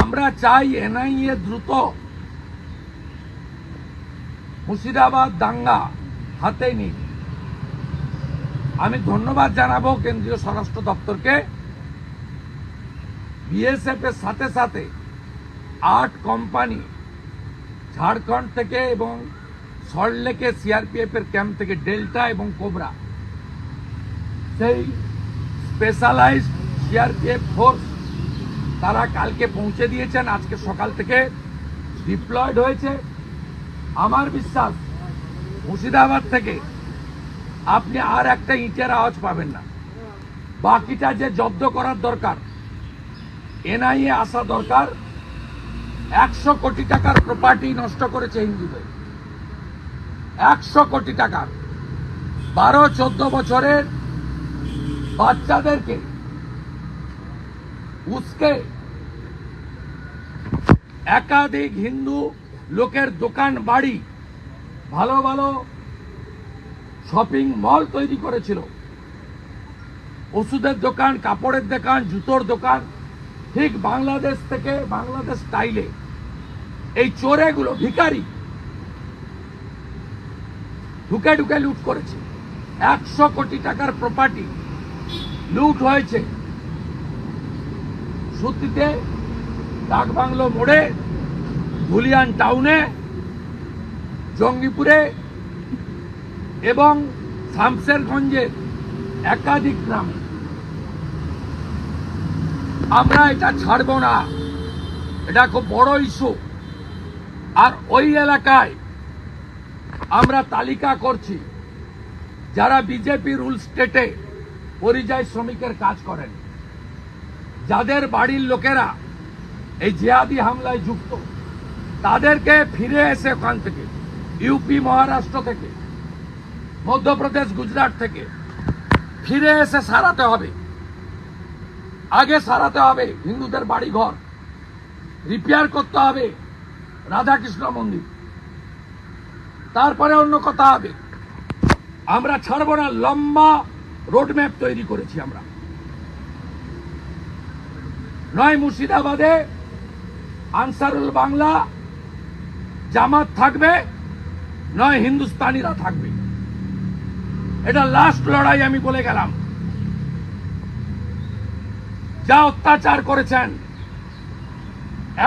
আমরা চাই এনআইএ দ্রুত। মুর্শিদাবাদ দাঙ্গা হাতে নিক। আমি ধন্যবাদ জানাব কেন্দ্রীয় স্বরাষ্ট্র দপ্তরকে। বিএসএফ এর সাথে সাথে আট কোম্পানি ঝাড়খণ্ড থেকে এবং সল্টলেকে সিআরপিএফ এর ক্যাম্প থেকে ডেল্টা এবং কোবরা। সেই স্পেশালাইজড সিআরপিএফ ফোর্স তারা কালকে পৌঁছে দিয়েছেন, আজকে সকাল থেকে ডিপ্লয়েড হয়েছে। আমার বিশ্বাস, মুর্শিদাবাদ থেকে আপনি আর একটা ইটের আওয়াজ পাবেন না। বাকিটা যে জব্দ করার দরকার, এনআইএ আসা দরকার। একশো কোটি টাকার প্রপার্টি নষ্ট করেছে হিন্দুদের একশো কোটি টাকার। বারো, চোদ্দ বছরের বাচ্চাদেরকে, উসকে একাধিক হিন্দু লোকের দোকান বাড়ি ভালো ভালো শপিং মল তৈরি করেছিল। ওষুধের দোকান, কাপড়ের দোকান, জুতোর দোকান, ঠিক বাংলাদেশ থেকে বাংলাদেশ স্টাইলে এই চোরেগুলো ভিখারি। ঢুকে ঢুকে লুট করেছে। একশো কোটি টাকার প্রপার্টি লুট হয়েছে। সুতিতে ডাকবাংলো মোড়ে, ধুলিয়ান টাউনে জঙ্গিপুরে এবং শামসেরগঞ্জের একাধিক গ্রামে। আমরা এটা ছাড়ব না। এটা খুব বড় ইস্যু আর ওই এলাকায় আমরা তালিকা করছি, যারা বিজেপি রুল স্টেটে পরিযায়ী শ্রমিকের কাজ করেন। যাদের বাড়ির লোকেরা এই জিহাদি হামলায় যুক্ত। তাদেরকে ফিরে এসে ওখান থেকে ইউপি মহারাষ্ট্র থেকে, মধ্যপ্রদেশ, গুজরাট থেকে ফিরে এসে সারাতে হবে। আগে সারাতে হবে হিন্দুদের বাড়ি ঘর রিপেয়ার করতে হবে রাধাকৃষ্ণ মন্দির। তারপরে অন্য কথা হবে, আমরা ছাড়বো না, লম্বা রোডম্যাপ তৈরি করেছি আমরা। নয় মুর্শিদাবাদে আনসারুল বাংলা জামাত থাকবে, নয় হিন্দুস্তানিরা থাকবে। এটা লাস্ট লড়াই আমি বলে গেলাম। যা অত্যাচার করেছেন,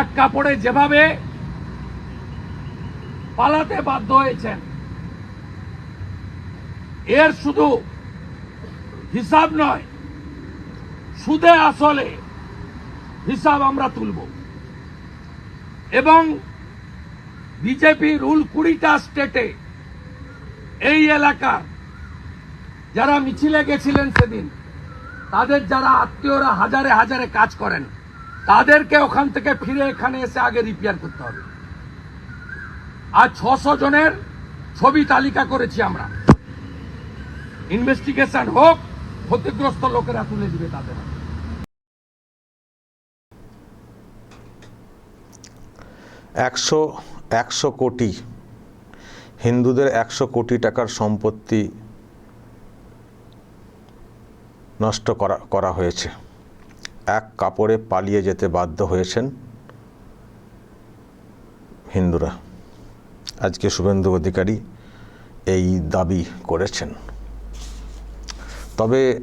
এক কাপড়ে যেভাবে পালাতে বাধ্য হয়েছেন, এর শুধু হিসাব নয়, সুদে আসলে হিসাব আমরা তুলব। এবং বিজেপি রুল কুড়িটা স্টেটে এই এলাকার যারা মিছিলে গেছিলেন সেদিন, তাদের যারা আত্মীয়রা হাজারে হাজারে কাজ করেন, তাদেরকে ওখান থেকে ফিরে এখানে এসে আগে রিপেয়ার করতে হবে। আর ছশো জনের ছবি তালিকা করেছি আমরা। ইনভেস্টিগেশন হোক, ক্ষতিগ্রস্ত লোকেরা তুলে দিবে তাদের একশো একশো কোটি, হিন্দুদের একশো কোটি টাকার সম্পত্তি নষ্ট করা করা হয়েছে। এক কাপড়ে পালিয়ে যেতে বাধ্য হয়েছেন হিন্দুরা। আজকে শুভেন্দু অধিকারী এই দাবি করেছেন। তবে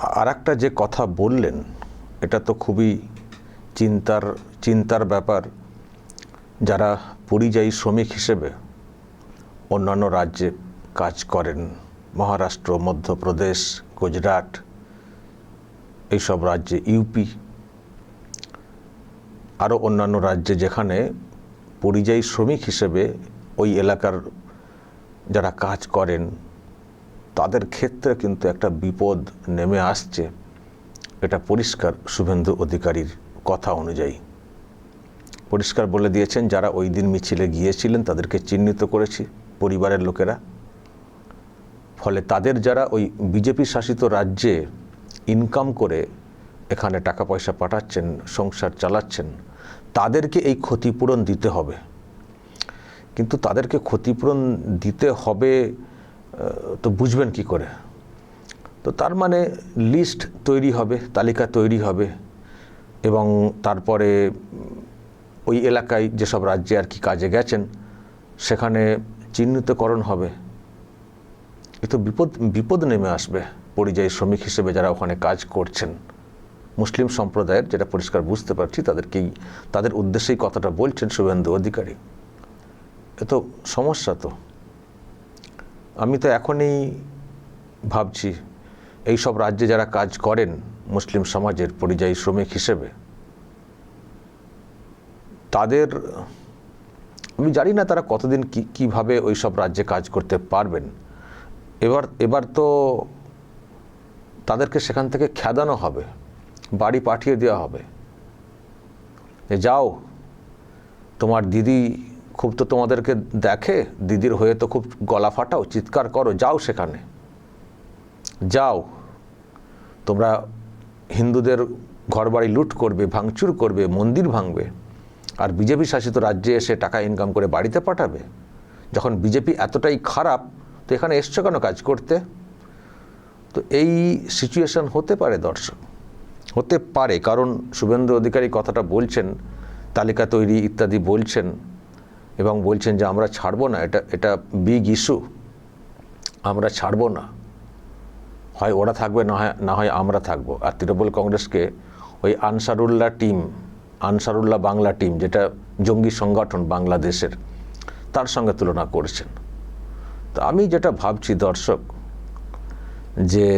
আর যে কথা বললেন, এটা তো খুবই চিন্তার চিন্তার ব্যাপার। যারা পরিযায়ী শ্রমিক হিসেবে অন্যান্য রাজ্যে কাজ করেন, মহারাষ্ট্র, মধ্যপ্রদেশ, গুজরাট, এইসব রাজ্যে, ইউপি, আরও অন্যান্য রাজ্যে যেখানে পরিযায়ী শ্রমিক হিসেবে ওই এলাকার যারা কাজ করেন, তাদের ক্ষেত্রে কিন্তু একটা বিপদ নেমে আসছে। এটা পরিষ্কার শুভেন্দু অধিকারীর কথা অনুযায়ী। পরিষ্কার বলে দিয়েছেন, যারা ওই দিন মিছিলে গিয়েছিলেন তাদেরকে চিহ্নিত করেছি পরিবারের লোকেরা। ফলে তাদের যারা ওই বিজেপি শাসিত রাজ্যে ইনকাম করে এখানে টাকা পয়সা পাঠাচ্ছেন, সংসার চালাচ্ছেন, তাদেরকে এই ক্ষতিপূরণ দিতে হবে। কিন্তু তাদেরকে ক্ষতিপূরণ দিতে হবে তো বুঝবেন কি করে? তো তার মানে লিস্ট তৈরি হবে, তালিকা তৈরি হবে এবং তারপরে ওই এলাকায় যেসব রাজ্যে আর কি কাজে গেছেন, সেখানে চিহ্নিতকরণ হবে। এ তো বিপদ বিপদ নেমে আসবে পরিযায়ী শ্রমিক হিসেবে যারা ওখানে কাজ করছেন। মুসলিম সম্প্রদায়ের যেটা পরিষ্কার বুঝতে পারছি, তাদেরকেই, তাদের উদ্দেশ্যেই কথাটা বলছেন শুভেন্দু অধিকারী। এ তো সমস্যা তো। আমি তো এখনই ভাবছি এই সব রাজ্যে যারা কাজ করেন মুসলিম সমাজের পরিযায়ী শ্রমিক হিসেবে। তাদের, আমি জানি না তারা কতদিন কি, কীভাবে ওই সব রাজ্যে কাজ করতে পারবেন। এবার এবার তো তাদেরকে সেখান থেকে খেদানো হবে, বাড়ি পাঠিয়ে দেওয়া হবে। যাও, তোমার দিদি খুব তো তোমাদেরকে দেখে, দিদির হয়ে তো খুব গলা ফাটাও, চিৎকার করো, যাও সেখানে। যাও, তোমরা হিন্দুদের ঘরবাড়ি লুট করবে, ভাঙচুর করবে, মন্দির ভাঙবে আর বিজেপি শাসিত রাজ্যে এসে টাকা ইনকাম করে বাড়িতে পাঠাবে? যখন বিজেপি এতটাই খারাপ, তো এখানে এসছো কেন কাজ করতে? তো এই সিচুয়েশন হতে পারে দর্শক, হতে পারে। কারণ শুভেন্দু অধিকারী কথাটা বলছেন, তালিকা তৈরি ইত্যাদি বলছেন এবং বলছেন যে আমরা ছাড়বো না, এটা এটা বিগ ইস্যু আমরা ছাড়বো না। হয় ওরা থাকবে, না হয় না হয় আমরা থাকব। আর তৃণমূল কংগ্রেসকে ওই আনসারুল্লাহ টিম, আনসারুল্লাহ বাংলা টিম, যেটা জঙ্গি সংগঠন বাংলাদেশের, তার সঙ্গে তুলনা করছেন। তো আমি যেটা ভাবছি দর্শক, যে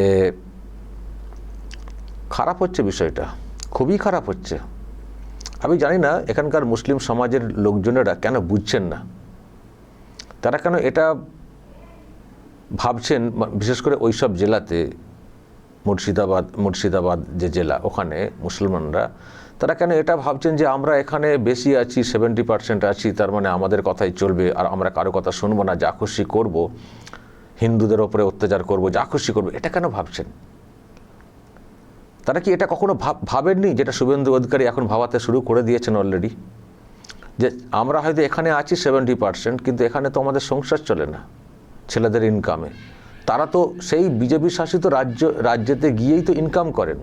খারাপ হচ্ছে বিষয়টা, খুবই খারাপ হচ্ছে। আমি জানি না এখানকার মুসলিম সমাজের লোকজনেরা কেন বুঝছেন না। তারা কেন এটা ভাবছেন, বিশেষ করে ওইসব জেলাতে, মুর্শিদাবাদ মুর্শিদাবাদ যে জেলা, ওখানে মুসলমানরা, তারা কেন এটা ভাবছেন যে আমরা এখানে বেশি আছি সেভেন্টি পার্সেন্ট আছি, তার মানে আমাদের কথাই চলবে, আর আমরা কারও কথা শুনব না, যা খুশি করব, হিন্দুদের ওপরে অত্যাচার করব, যা খুশি করব, এটা কেন ভাবছেন? তারা কি এটা কখনো ভাব, ভাবেননি, যেটা শুভেন্দু অধিকারী এখন ভাবাতে শুরু করে দিয়েছেন অলরেডি যে আমরা হয়তো এখানে আছি সেভেন্টি পার্সেন্ট কিন্তু এখানে তো আমাদের সংসার চলে না। ছেলেদের ইনকামে তারা তো সেই বিজেপি শাসিত রাজ্য, রাজ্যেতে গিয়েই তো ইনকাম করেন।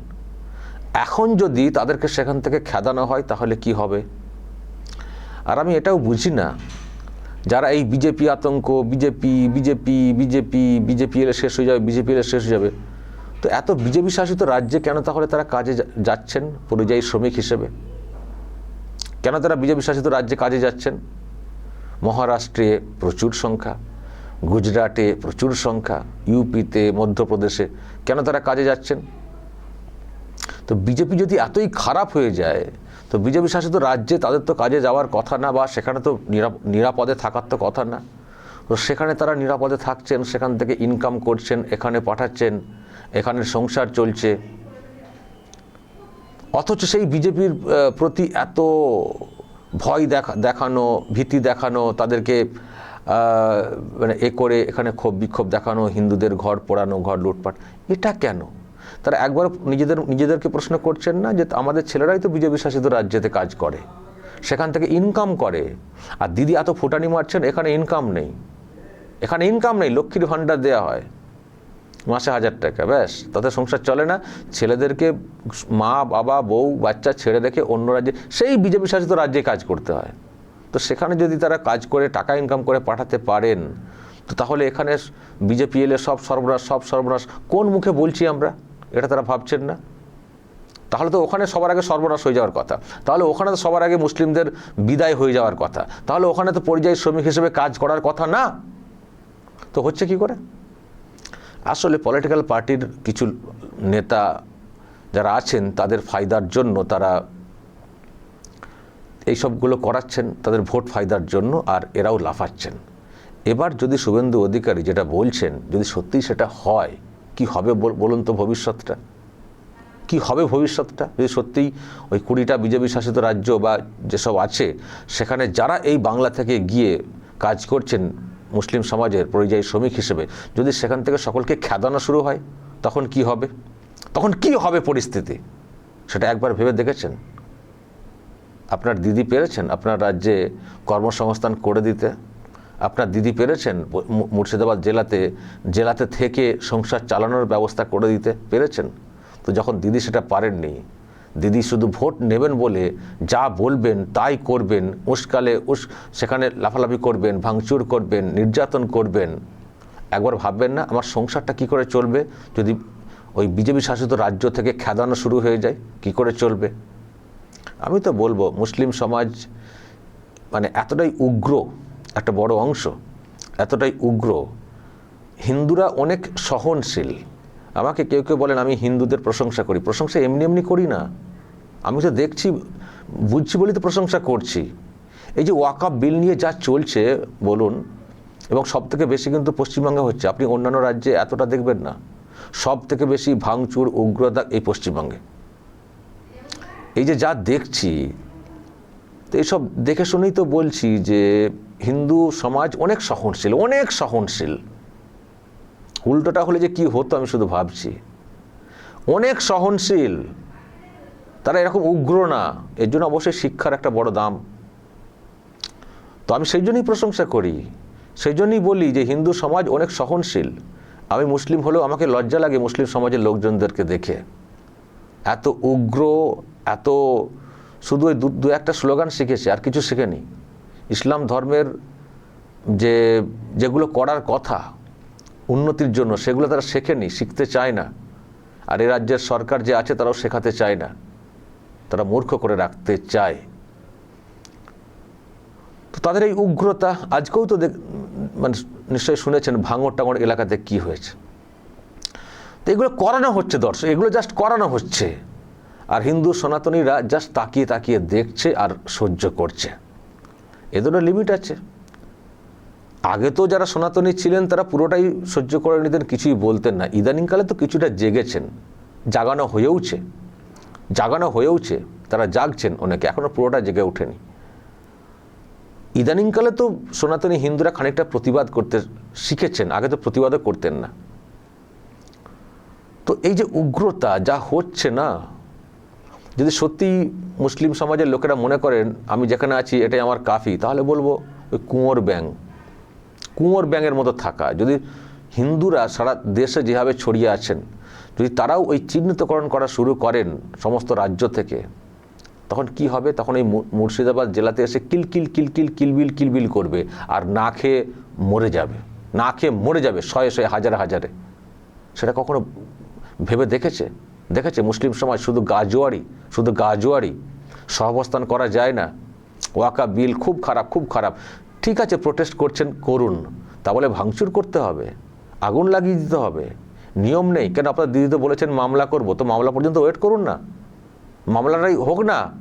এখন যদি তাদেরকে সেখান থেকে খেদানো হয়, তাহলে কি হবে? আর আমি এটাও বুঝি না, যারা এই বিজেপি আতঙ্ক, বিজেপি বিজেপি বিজেপি বিজেপি এলে শেষ হয়ে যাবে, বিজেপি এলে শেষ হয়ে যাবে। তো এত বিজেপি শাসিত রাজ্যে কেন তাহলে তারা কাজে যাচ্ছেন পরিযায়ী শ্রমিক হিসেবে? কেন তারা বিজেপি শাসিত রাজ্যে কাজে যাচ্ছেন? মহারাষ্ট্রে প্রচুর সংখ্যা। গুজরাটে প্রচুর সংখ্যা, ইউপিতে, মধ্যপ্রদেশে। কেন তারা কাজে যাচ্ছেন? তো বিজেপি যদি এতই খারাপ হয়ে যায়, তো বিজেপি শাসিত রাজ্যে তাদের তো কাজে যাওয়ার কথা না, বা সেখানে তো নিরাপ- নিরাপদে থাকার তো কথা না। তো সেখানে তারা নিরাপদে থাকছেন, সেখান থেকে ইনকাম করছেন, এখানে পাঠাচ্ছেন, এখানে সংসার চলছে। অথচ সেই বিজেপির প্রতি এত ভয় দেখা, দেখানো, ভীতি দেখানো, তাদেরকে মানে এ করে এখানে ক্ষোভ বিক্ষোভ দেখানো, হিন্দুদের ঘর পোড়ানো, ঘর লুটপাট, এটা কেন? তারা একবার নিজেদের, নিজেদেরকে প্রশ্ন করছেন না যে আমাদের ছেলেরাই তো বিজেপি শাসিত রাজ্যেতে কাজ করে, সেখান থেকে ইনকাম করে। আর দিদি এত ফুটানি মারছেন, এখানে ইনকাম নেই। এখানে ইনকাম নেই, লক্ষ্মীর ভাণ্ডার দেওয়া হয়। মাসে হাজার টাকা, ব্যাস, তাতে সংসার চলে না। ছেলেদেরকে মা, বাবা, বউ, বাচ্চা ছেড়ে রেখে অন্য রাজ্যে, সেই বিজেপি শাসিত রাজ্যে কাজ করতে হয়। তো সেখানে যদি তারা কাজ করে, টাকা ইনকাম করে পাঠাতে পারেন, তো তাহলে এখানে বিজেপি এলে সব সর্বনাশ সব সর্বনাশ। কোন মুখে বলছি আমরা? এটা তারা ভাবছেন না? তাহলে তো ওখানে সবার আগে সর্বনাশ হয়ে যাওয়ার কথা। তাহলে ওখানে তো সবার আগে মুসলিমদের বিদায় হয়ে যাওয়ার কথা। তাহলে ওখানে তো পরিযায়ী শ্রমিক হিসেবে কাজ করার কথা না? তো হচ্ছে কি করে? আসলে পলিটিক্যাল পার্টির কিছু নেতা যারা আছেন, তাদের ফায়দার জন্য তারা এইসবগুলো করাচ্ছেন তাদের ভোট ফায়দার জন্য আর এরাও লাফাচ্ছেন। এবার যদি শুভেন্দু অধিকারী যেটা বলছেন, যদি সত্যিই সেটা হয়, কি হবে বল- বলুন তো ভবিষ্যৎটা? কি হবে ভবিষ্যৎটা? যদি সত্যিই ওই কুড়িটা বিজেপি শাসিত রাজ্য বা যেসব আছে, সেখানে যারা এই বাংলা থেকে গিয়ে কাজ করছেন মুসলিম সমাজের পরিযায়ী শ্রমিক হিসেবে, যদি সেখান থেকে সকলকে খেদানো শুরু হয়, তখন কি হবে? তখন কি হবে পরিস্থিতি? সেটা একবার ভেবে দেখেছেন? আপনার দিদি পেরেছেন আপনার রাজ্যে কর্মসংস্থান করে দিতে। আপনার দিদি পেরেছেন মুর্শিদাবাদ জেলাতে জেলাতে থেকে সংসার চালানোর ব্যবস্থা করে দিতে পেরেছেন। তো যখন দিদি সেটা পারেননি, দিদি শুধু ভোট নেবেন বলে যা বলবেন তাই করবেন, উস্কালে উস, সেখানে লাফালাফি করবেন, ভাঙচুর করবেন, নির্যাতন করবেন, একবার ভাববেন না আমার সংসারটা কি করে চলবে? যদি ওই বিজেপি শাসিত রাজ্য থেকে খেদানো শুরু হয়ে যায়, কি করে চলবে? আমি তো বলব, মুসলিম সমাজ মানে এতটাই উগ্র, একটা বড় অংশ, এতটাই উগ্র। হিন্দুরা অনেক সহনশীল। আমাকে কেউ কেউ বলেন, আমি হিন্দুদের প্রশংসা করি। প্রশংসা এমনি এমনি করি না। আমি তো দেখছি, বুঝছি বলেই তো প্রশংসা করছি। এই যে ওয়াকাপ বিল নিয়ে যা চলছে, বলুন, এবং সব থেকে বেশি কিন্তু পশ্চিমবঙ্গে হচ্ছে, আপনি অন্যান্য রাজ্যে এতটা দেখবেন না। সব থেকে বেশি ভাঙচুর, উগ্রতা এই পশ্চিমবঙ্গে। এই যে যা দেখছি, তো এইসব দেখে শুনেই তো বলছি যে হিন্দু সমাজ অনেক সহনশীল অনেক সহনশীল। উল্টোটা হলে যে কি হতো আমি শুধু ভাবছি। অনেক সহনশীল। তারা এরকম উগ্র না, এর জন্য অবশ্যই শিক্ষার একটা বড় দাম। তো আমি সেই জন্যই প্রশংসা করি, সেই জন্যই বলি যে হিন্দু সমাজ অনেক সহনশীল। আমি মুসলিম হলেও আমাকে লজ্জা লাগে মুসলিম সমাজের লোকজনদেরকে দেখে। এত উগ্র এত শুধু ওই দু একটা স্লোগান শিখেছে, আর কিছু শেখেনি। ইসলাম ধর্মের যে, যেগুলো করার কথা, উন্নতির জন্য, সেগুলো তারা শেখেনি, শিখতে চায় না। আর এ রাজ্যের সরকার যে আছে, তারাও শেখাতে চায় না। তারা মূর্খ করে রাখতে চায়। তো তাদের এই উগ্রতা, আজকেও তো মানে নিশ্চয়ই শুনেছেন ভাঙর টাঙর এলাকাতে কি হয়েছে। তো এগুলো করানো হচ্ছে দর্শক, এগুলো জাস্ট করানো হচ্ছে। আর হিন্দু সনাতনীরা জাস্ট তাকিয়ে তাকিয়ে দেখছে আর সহ্য করছে। এদেরও লিমিট আছে। আগে তো যারা সনাতনী ছিলেন, তারা পুরোটাই সহ্য করে নিতেন, কিছুই বলতেন না। ইদানিংকালে তো কিছুটা জেগেছেন। জাগানো হয়েওছে। জাগানো হয়েওছে। তারা জাগছেন অনেকে। এখনও পুরোটা জেগে ওঠেনি। ইদানিংকালে তো সনাতনী হিন্দুরা খানিকটা প্রতিবাদ করতে শিখেছেন। আগে তো প্রতিবাদও করতেন না। তো এই যে উগ্রতা, যা হচ্ছে না যদি সত্যি মুসলিম সমাজের লোকেরা মনে করেন, আমি যেখানে আছি, এটাই আমার কাফি, তাহলে বলব, ওই কুঁয়োর ব্যাং কুঁয়োর ব্যাঙের মতো থাকা। যদি হিন্দুরা সারা দেশে যেভাবে ছড়িয়ে আছেন, যদি তারাও ওই চিহ্নিতকরণ করা শুরু করেন সমস্ত রাজ্য থেকে, তখন কি হবে? তখন এই মুর্শিদাবাদ জেলাতে এসে কিলকিল কিলকিল কিলবিল কিলবিল করবে আর না খেয়ে মরে যাবে। না খেয়ে মরে যাবে, শয়ে শয়ে, হাজারে হাজারে। সেটা কখনো ভেবে দেখেছে? দেখেছে? মুসলিম সমাজ শুধু গাজোয়ারি শুধু গাজোয়ারি সহাবস্থান করা যায় না। ওয়াকা বিল খুব খারাপ খুব খারাপ। ঠিক আছে প্রোটেস্ট করছেন, করুন। তা বলে ভাঙচুর করতে হবে, আগুন লাগিয়ে দিতে হবে। নিয়ম নেই। কেন? আপনার দিদি তো বলেছেন মামলা করব। তো মামলা পর্যন্ত ওয়েট করুন না। মামলাটাই হোক না।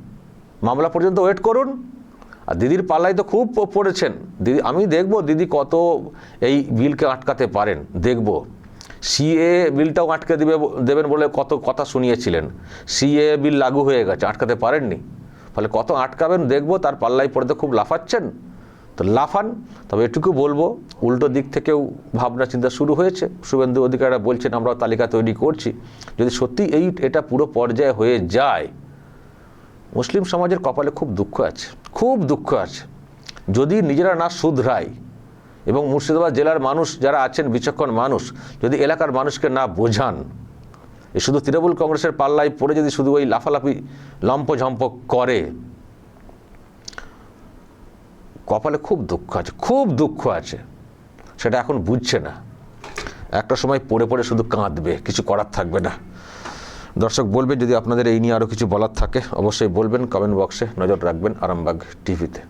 মামলা পর্যন্ত ওয়েট করুন। আর দিদির পাল্লায় তো খুব পড়েছেন। দিদি, আমি দেখব দিদি কত এই বিলকে আটকাতে পারেন। দেখব। সিএ বিলটাও আটকে দেবে দেবেন বলে কত কথা শুনিয়েছিলেন। সিএ বিল লাগু হয়ে গেছে, আটকাতে পারেননি। ফলে কত আটকাবেন দেখব, তার পাল্লায় পড়তে খুব লাফাচ্ছেন। তো লাফান, তবে এটুকু বলব, উল্টো দিক থেকেও ভাবনা চিন্তা শুরু হয়েছে। শুভেন্দু অধিকারীরা বলছেন, আমরাও তালিকা তৈরি করছি। যদি সত্যি এই, এটা পুরো পর্যায়ে হয়ে যায়, মুসলিম সমাজের কপালে খুব দুঃখ আছে। খুব দুঃখ আছে। যদি নিজেরা না শুধরায় এবং মুর্শিদাবাদ জেলার মানুষ যারা আছেন, বিচক্ষণ মানুষ, যদি এলাকার মানুষকে না বোঝান, এ শুধু তৃণমূল কংগ্রেসের পাল্লায় পড়ে যদি শুধু ওই লাফালাফি, লম্পঝম্প করে, কপালে খুব দুঃখ আছে, খুব দুঃখ আছে। সেটা এখন বুঝছে না। একটা সময় পড়ে পড়ে শুধু কাঁদবে, কিছু করার থাকবে না। দর্শক বলবেন, যদি আপনাদের এই নিয়ে আরও কিছু বলার থাকে, অবশ্যই বলবেন কমেন্ট বক্সে নজর রাখবেন আরামবাগ টিভিতে